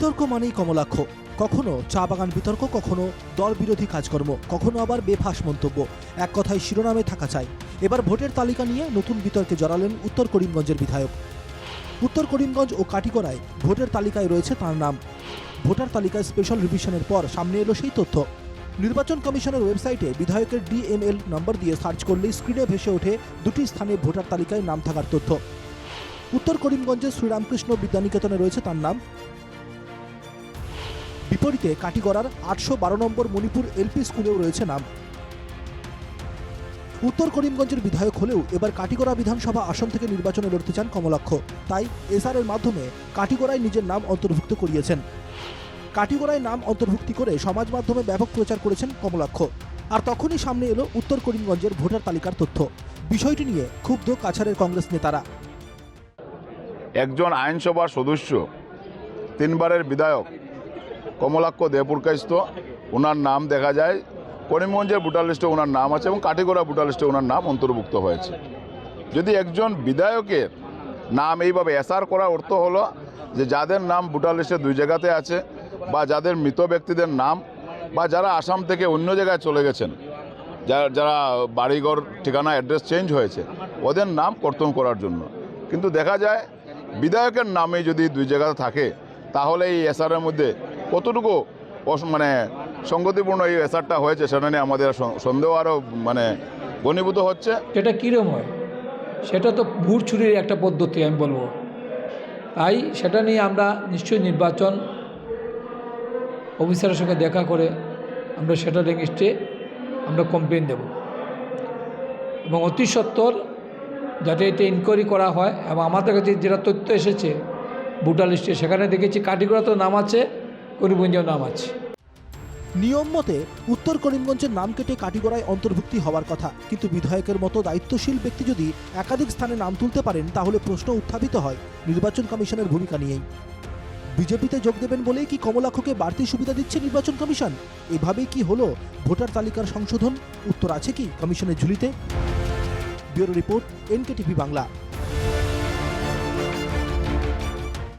বিতর্ক মানেই কমলাক্ষ। কখনো চা বাগান বিতর্ক, কখনো দল বিরোধী কাজকর্ম, কখনো আবার বেফাস মন্তব্য। এক কথায় শিরোনামে থাকা চাই। এবার ভোটের তালিকা নিয়ে নতুন বিতর্কে জড়ালেন উত্তর করিমগঞ্জের বিধায়ক। উত্তর করিমগঞ্জ ও কাটিগড়ায় ভোটের তালিকায় রয়েছে তার নাম। ভোটার তালিকায় স্পেশাল রিভিশনের পর সামনে এলো সেই তথ্য। নির্বাচন কমিশনের ওয়েবসাইটে বিধায়কের ডিএমএল নম্বর দিয়ে সার্চ করলেই স্ক্রিনে ভেসে ওঠে দুটি স্থানে ভোটার তালিকায় নাম থাকার তথ্য। উত্তর করিমগঞ্জের শ্রীরামকৃষ্ণ বিদ্যানিকেতনে রয়েছে তার নাম। বিপরীতে কাটিগড়ার আটশো বারো নম্বর মণিপুর এলপি স্কুলেও রয়েছে নাম। উত্তর করিমগঞ্জের বিধায়ক হলেও এবার কাটিগড়া বিধানসভা আসন থেকে নির্বাচনে লড়তে চান কমলাক্ষ। তাই এসআর এর মাধ্যমে কাটিগড়ায় নিজের নাম অন্তর্ভুক্ত করিয়েছেন। কাটিগড়ায় নাম অন্তর্ভুক্তি করে সমাজ মাধ্যমে ব্যাপক প্রচার করেছেন কমলাক্ষ। আর তখনই সামনে এলো উত্তর করিমগঞ্জের ভোটার তালিকার তথ্য। বিষয়টি নিয়ে ক্ষুব্ধ কাছাড়ের কংগ্রেস নেতারা। একজন আইনসভার সদস্য, তিনবারের বিধায়ক কমলাক্ষ দেপুরকাইস্ত ওনার নাম দেখা যায়। করিমগঞ্জের ভোটার লিস্টে ওনার নাম আছে এবং কাটিগড়া ভোটার লিস্টে ওনার নাম অন্তর্ভুক্ত হয়েছে। যদি একজন বিধায়কের নাম এইভাবে এসআর করার অর্থ হলো যে যাদের নাম ভোটার লিস্টে দুই জায়গাতে আছে বা যাদের মৃত ব্যক্তিদের নাম বা যারা আসাম থেকে অন্য জায়গায় চলে গেছেন যারা যারা বাড়িঘর ঠিকানা অ্যাড্রেস চেঞ্জ হয়েছে, ওদের নাম কর্তন করার জন্য। কিন্তু দেখা যায় বিধায়কের নামে যদি দুই জায়গাতে থাকে, তাহলে এই এসআরের মধ্যে কতটুকু মানে সঙ্গতিপূর্ণ এই এসআরটা হয়েছে সেটা নিয়ে আমাদের সন্দেহ আরও মানে ঘনীভূত হচ্ছে। সেটা কীরম হয়? সেটা তো ভুট চুরির একটা পদ্ধতি আমি বলব। তাই সেটা নিয়ে আমরা নিশ্চয়ই নির্বাচন অফিসারের সঙ্গে দেখা করে আমরা সেটার এগেনস্টে আমরা কমপ্লেন দেব। এবং অতি সত্বর যাতে এটা ইনকোয়ারি করা হয় এবং আমাদের কাছে যেটা তথ্য এসেছে ভোটার লিস্টে, সেখানে দেখেছি কাটিগড়াতেও নাম আছে করিমগঞ্জেও নাম আছে। নিয়ম মতে উত্তর করিমগঞ্জের নাম কেটে কাটিগড়ায় অন্তর্ভুক্তি হওয়ার কথা। কিন্তু বিধায়কের মতো দায়িত্বশীল ব্যক্তি যদি একাধিক স্থানে নাম তুলতে পারেন, তাহলে প্রশ্ন উত্থাপিত হয়। নির্বাচন কমিশনের ভূমিকা নিয়েই। বিজেপিতে যোগ দেবেন বলেই কি কমলাক্ষকে বাড়তি সুবিধা দিচ্ছে নির্বাচন কমিশন? এভাবেই কি হলো ভোটার তালিকার সংশোধন? উত্তর আছে কি কমিশনের ঝুলিতে? Bureau report, NKTV Bangla.